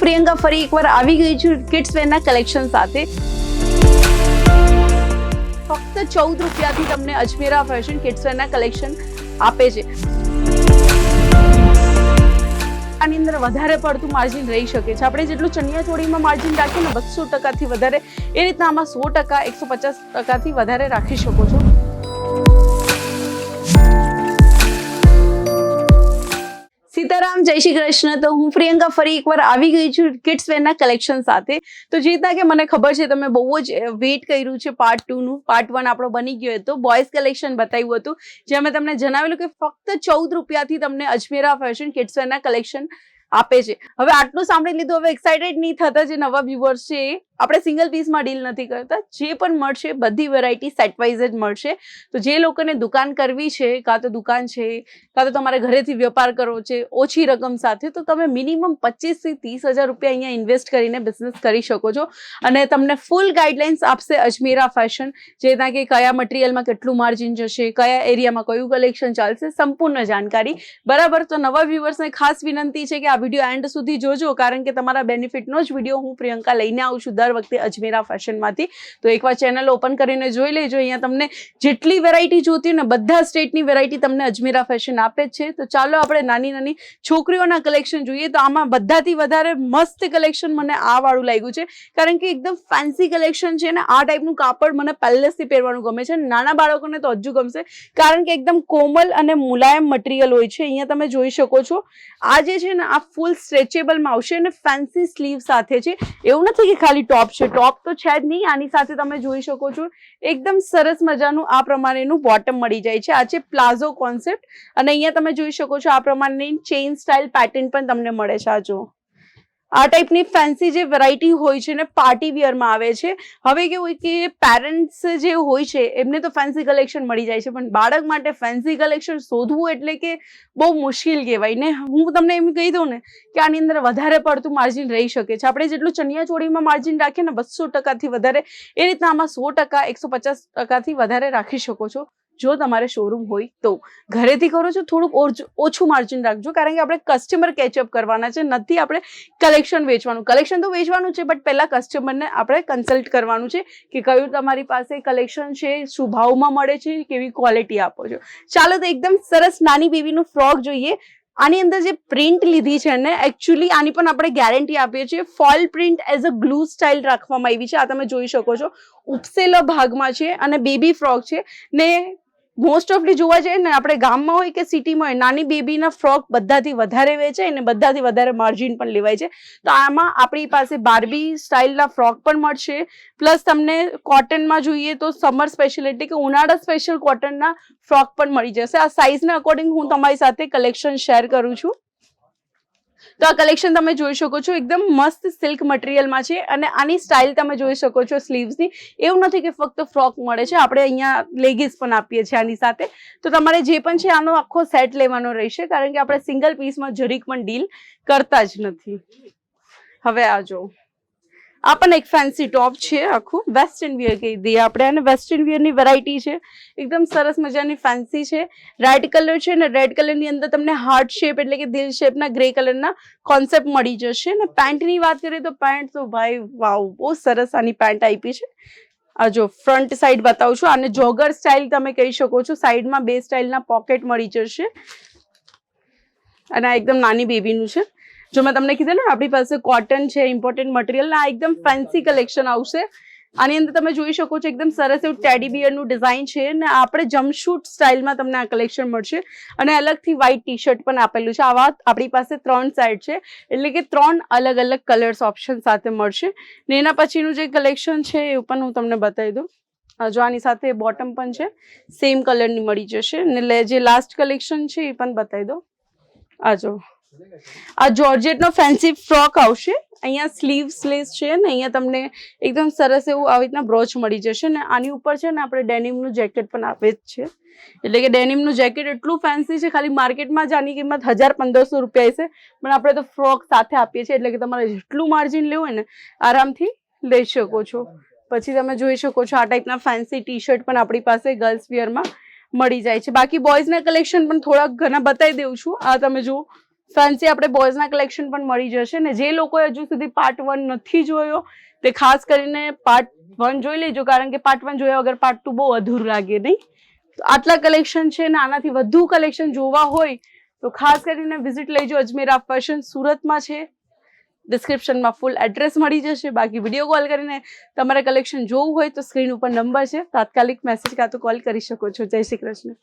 પ્રિયંકા ફરી એકવાર આવી ગઈ છું કિડ્સ વેરના કલેક્શન સાથે. ફક્ત ચૌદ રૂપિયાથી તમને અજમેરા ફેશન કિડ્સ વેરના કલેક્શન આપે છે. આની અંદર વધારે પડતું માર્જિન રહી શકે છે. આપણે જેટલું ચણિયા ચોળીમાં માર્જિન રાખીએ ને બસો ટકાથી વધારે, એ રીતના આમાં સો ટકા, એકસો પચાસ ટકાથી વધારે રાખી શકો છો. સીતારામ, જય શ્રી કૃષ્ણ. તો હું પ્રિયંકા ફરી એકવાર આવી ગઈ છું કિડ્સ વેરના કલેક્શન સાથે. તો જે રીતના કે મને ખબર છે, તમે બહુ જ વેઇટ કર્યું છે પાર્ટ ટુનું પાર્ટ વન આપણો બની ગયો હતો. બોયઝ કલેક્શન બતાવ્યું હતું. જે મેં તમને જણાવેલું કે ફક્ત ચૌદ રૂપિયાથી તમને અજમેરા ફેશન કિડ્સ વેરના કલેક્શન આપે છે. હવે આટલું સાંભળી લીધું, હવે એક્સાઇટેડ નહીં થતા જે નવા વ્યુઅર્સ છે આપણે સિંગલ પીસમાં ડીલ નથી કરતા. જે પણ મળશે, બધી વેરાયટી સેટવાઇઝ જ મળશે. તો જે લોકોને દુકાન કરવી છે, કાં તો દુકાન છે, કાં તો તમારે ઘરેથી વેપાર કરવો છે, ઓછી રકમ સાથે, તો તમે મિનિમમ પચીસથી ત્રીસ હજાર રૂપિયા અહીંયા ઇન્વેસ્ટ કરીને બિઝનેસ કરી શકો છો. અને તમને ફૂલ ગાઈડલાઇન્સ આપશે અજમેરા ફેશન જેના કે કયા મટીરિયલમાં કેટલું માર્જિન જશે, કયા એરિયામાં કયું કલેક્શન ચાલશે, સંપૂર્ણ જાણકારી. બરાબર, તો નવા વ્યુઅર્સને ખાસ વિનંતી છે કે આ વીડિયો એન્ડ સુધી જોજો, કારણ કે તમારા બેનિફિટનો જ વીડિયો હું પ્રિયંકા લઈને આવું છું દર વખતે અજમેરા ફેશનમાંથી. તો એકવાર ચેનલ ઓપન કરીને જોઈ લેજો. અહીંયા તમને જેટલી વેરાયટી જોતી ને બધા સ્ટેટની વેરાયટી તમને અજમેરા ફેશન આપે છે. તો ચાલો આપણે નાની નાની છોકરીઓના કલેક્શન જોઈએ. તો આમાં બધાથી વધારે મસ્ત કલેક્શન મને આ વાળું લાગ્યું છે. કારણ કે એકદમ ફેન્સી કલેક્શન છે ને આ ટાઈપનું કાપડ મને પહેલેથી પહેરવાનું ગમે છે. નાના બાળકોને તો હજુ ગમશે. કારણ કે એકદમ કોમલ અને મુલાયમ મટીરિયલ હોય છે. અહીંયા તમે જોઈ શકો છો. આ જે છે ને આ ફૂલ સ્ટ્રેચેબલમાં આવશે અને ફેન્સી સ્લીવ સાથે છે. એવું નથી કે ખાલી ટોપ છે. ટોપ તો છે જ નહીં, આની સાથે તમે જોઈ શકો છો. એકદમ સરસ મજાનું આ પ્રમાણેનું બોટમ મળી જાય છે. આ છે પ્લાઝો કોન્સેપ્ટ અને અહીંયા તમે જોઈ શકો છો આ પ્રમાણેની ચેઇન સ્ટાઇલ પેટર્ન પણ તમને મળે છે આ જો આ ટાઈપની ફેન્સી જે વેરાયટી હોય છે ને પાર્ટી વિયરમાં આવે છે. હવે કેવું હોય કે પેરેન્ટ્સ જે હોય છે, એમને તો ફેન્સી કલેક્શન મળી જાય છે, પણ બાળક માટે ફેન્સી કલેક્શન શોધવું એટલે કે બહુ મુશ્કેલ કહેવાય. ને હું તમને એમ કહી દઉં ને કે આની અંદર વધારે પડતું માર્જિન રહી શકે છે. આપણે જેટલું ચણિયાચોળીમાં માર્જિન રાખીએ ને બસો ટકાથી વધારે, એ રીતના આમાં સો ટકા, એકસો પચાસ ટકાથી વધારે રાખી શકો છો. જો તમારે શોરૂમ હોય તો. ઘરેથી કરો છો, થોડુંક ઓછ- માર્જિન રાખજો, કારણ કે આપણે કસ્ટમર કેચઅપ કરવાના છે, નથી આપણે કલેક્શન વેચવાનું. કલેક્શન તો વેચવાનું છે બટ પહેલાં કસ્ટમરને આપણે કન્સલ્ટ કરવાનું છે કે કયું તમારી પાસે કલેક્શન છે, શું ભાવમાં મળે છે, કેવી ક્વોલિટી આપો છો. ચાલો તો એકદમ સરસ નાની બેબીનું ફ્રોક જોઈએ. આની અંદર જે પ્રિન્ટ લીધી છે ને એકચ્યુઅલી આની પણ આપણે ગેરંટી આપીએ છીએ. Foil print as a glue style રાખવામાં આવી છે, આ તમે જોઈ શકો છો. ઉપસેલા ભાગમાં છે અને બેબી ફ્રોક છે. ને મોસ્ટ ઓફલી જોવા જઈએ ને, આપણે ગામમાં હોય કે સિટીમાં હોય, નાની બેબીના ફ્રોક બધાથી વધારે વેચાય અને બધાથી વધારે માર્જિન પણ લેવાય છે. તો આમાં આપણી પાસે બાર્બી સ્ટાઇલના ફ્રોક પણ મળશે. પ્લસ તમને કોટનમાં જોઈએ તો સમર સ્પેશિયલ એટલે કે ઉનાળા સ્પેશિયલ કોટનના ફ્રોક પણ મળી જશે. આ સાઇઝના અકોર્ડિંગ હું તમારી સાથે કલેક્શન શેર કરું છું. તો આ કલેક્શન તમે જોઈ શકો છો. એકદમ મસ્ત સિલ્ક મટીરિયલમાં છે અને આની સ્ટાઇલ તમે જોઈ શકો છો સ્લીવ્સની એવું નથી કે ફક્ત ફ્રોક મળે છે. આપણે અહીંયા લેગીસ પણ આપીએ છીએ આની સાથે. તો તમારે જે પણ છે આનો આખો સેટ લેવાનો રહેશે. કારણ કે આપણે સિંગલ પીસમાં જરીક પણ ડીલ કરતા જ નથી. હવે આ જો. આ પણ એક ફેન્સી ટોપ છે આખું. વેસ્ટર્ન વિયર કહી દઈએ આપણે અને વેસ્ટર્ન વિયરની વેરાયટી છે. એકદમ સરસ મજાની ફેન્સી છે. રેડ કલર છે ને રેડ કલરની અંદર તમને હાર્ટ શેપ એટલે કે દિલ શેપના ગ્રે કલરના કોન્સેપ્ટ મળી જશે. ને પેન્ટની વાત કરીએ તો પેન્ટ તો ભાઈ વાવ બહુ સરસ આની પેન્ટ આપી છે. આ જો ફ્રન્ટ સાઈડ બતાવું છું. અને જોગર સ્ટાઇલ તમે કહી શકો છો. સાઈડમાં બે સ્ટાઇલના પોકેટ મળી જશે. અને આ એકદમ નાની બેબીનું છે. જો મેં તમને કીધું ને, આપણી પાસે કોટન છે ઇમ્પોર્ટન્ટ મટીરિયલ આ એકદમ ફેન્સી કલેક્શન આવશે. આની અંદર તમે જોઈ શકો છો, એકદમ સરસ એવું ટેડી બિયરનું ડિઝાઇન છે અને આપણે જમશૂટ સ્ટાઇલમાં તમને આ કલેક્શન મળશે. અને અલગથી વ્હાઇટ ટી શર્ટ પણ આપેલું છે. આવા આપણી પાસે ત્રણ સાઈડ છે. એટલે કે ત્રણ અલગ અલગ કલર્સ ઓપ્શન સાથે મળશે. ને એના પછીનું જે કલેક્શન છે એ પણ હું તમને બતાવી દઉં. જો આની સાથે બોટમ પણ છે. સેમ કલરની મળી જશે. ને જે લાસ્ટ કલેક્શન છે એ પણ બતાવી દો આ જો. આ જોર્જેટનો ફેન્સી ફ્રોક આવશે. અહીંયા સ્લીવ સ્લીવ્સ છે ને અહીંયા તમને એકદમ સરસ એવું આવી રીતના બ્રોચ મળી જશે ને આની ઉપર છે ને આપણે ડેનિમનું જેકેટ પણ આપે જ છે. એટલે કે ડેનિમનું જેકેટ એટલું ફેન્સી છે, ખાલી માર્કેટમાં જ આની કિંમત હજાર પંદરસો રૂપિયા છે. પણ આપણે તો ફ્રોક સાથે આપીએ છીએ, એટલે કે તમારે જેટલું માર્જિન લેવું હોય ને આરામથી લઈ શકો છો. પછી તમે જોઈ શકો છો આ ટાઈપના ફેન્સી ટી શર્ટ પણ આપણી પાસે ગર્લ્સ વિયરમાં મળી જાય છે. બાકી બોયઝના કલેક્શન પણ થોડાક ઘણા બતાવી દઉં છું. આ તમે જુઓ. ફેન્સી આપણે બોયઝના કલેક્શન પણ મળી જશે ને જે લોકોએ હજુ સુધી પાર્ટ વન નથી જોયો, તે ખાસ કરીને પાર્ટ વન જોઈ લેજો, કારણ કે પાર્ટ વન જોયા વગર પાર્ટ ટુ બહુ અધૂરું લાગે નહીં. તો આટલા કલેક્શન છે ને આનાથી વધુ કલેક્શન જોવા હોય, તો ખાસ કરીને વિઝિટ લેજો અજમેરા ફેશન સુરતમાં છે. ડિસ્ક્રિપ્શનમાં ફૂલ એડ્રેસ મળી જશે, બાકી વીડિયો કોલ કરીને તમારે કલેક્શન જોવું હોય તો સ્ક્રીન ઉપર નંબર છે. તાત્કાલિક મેસેજ કાં તો કોલ કરી શકો છો. જય શ્રી કૃષ્ણ.